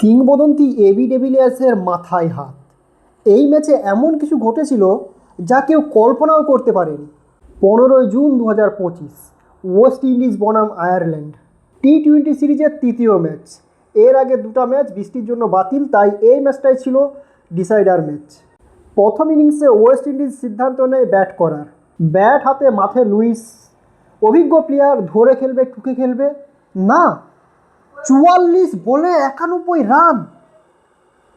কিংবদন্তি এবি ডেভিলিয়ার্সের মাথায় হাত। এই ম্যাচে এমন কিছু ঘটেছিল যা কেউ কল্পনাও করতে পারেনি। পনেরোই জুন দু হাজার পঁচিশ, ওয়েস্ট ইন্ডিজ বনাম আয়ারল্যান্ড। টি টোয়েন্টি সিরিজের তৃতীয় ম্যাচ। এর আগে দুটো ম্যাচ বৃষ্টির জন্য বাতিল, তাই এই ম্যাচটাই ছিল ডিসাইডার ম্যাচ। প্রথম ইনিংসে ওয়েস্ট ইন্ডিজ সিদ্ধান্ত নেয় ব্যাট করার। ব্যাট হাতে মাঠে লুইস, অভিজ্ঞ প্লেয়ার ধরে খেলবে, টুকে খেলবে। না চুয়াল্লিশ বলে একানব্বই রান।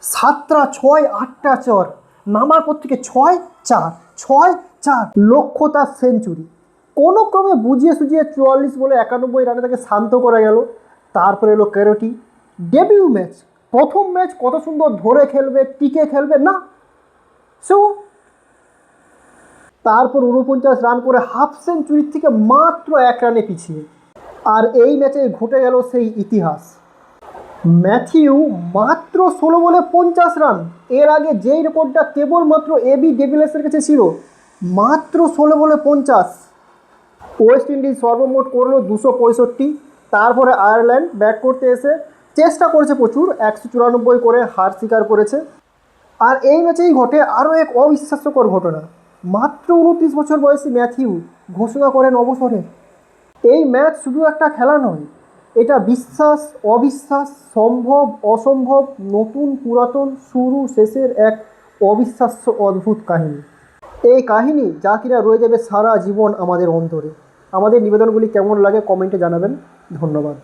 সাতটা ছয়, আটটা চর। নামার পর থেকে ছয়, চার ছয়, চার। লক্ষ্য তার সেঞ্চুরি। কোনো ক্রমে বুঝিয়ে সুঝিয়ে চুয়াল্লিশ বলে একানব্বই রানে তাকে শান্ত করা গেল। তারপরে এলো ক্যারোটি। Debut match. প্রথম ম্যাচ কত সুন্দর ধরে খেলবে, টিকে খেলবে, না। সো তারপর উনপঞ্চাশ রান করে হাফ সেঞ্চুরির থেকে মাত্র এক রানে পিছিয়ে। আর এই ম্যাচে ঘটে গেল সেই ইতিহাস। ম্যাথিউ মাত্র ষোলো বলে পঞ্চাশ রান। এর আগে যেই রেকর্ডটা কেবলমাত্র এবি ডেভিলেসের কাছে ছিল, মাত্র ষোলো বলে পঞ্চাশ। ওয়েস্ট ইন্ডিজ সর্বমোট করল দুশো পঁয়ষট্টি। তারপরে আয়ারল্যান্ড ব্যাট করতে এসে চেষ্টা করেছে প্রচুর, একশো চুরানব্বই করে হার স্বীকার করেছে। আর এই ম্যাচেই ঘটে আরও এক অবিশ্বাস্যকর ঘটনা। মাত্র উনত্রিশ বছর বয়সী ম্যাথিউ ঘোষণা করেন অবসরে। এই ম্যাচ শুধু একটা খেলা নয়, এটা বিশ্বাস, অবিশ্বাস, সম্ভব, অসম্ভব, নতুন, পুরাতন, শুরু, শেষের এক অবিশ্বাস্য, অদ্ভুত কাহিনী। এই কাহিনী যা কিনা রয়ে যাবে সারা জীবন আমাদের অন্তরে। আমাদের নিবেদনগুলি কেমন লাগে কমেন্টে জানাবেন। ধন্যবাদ।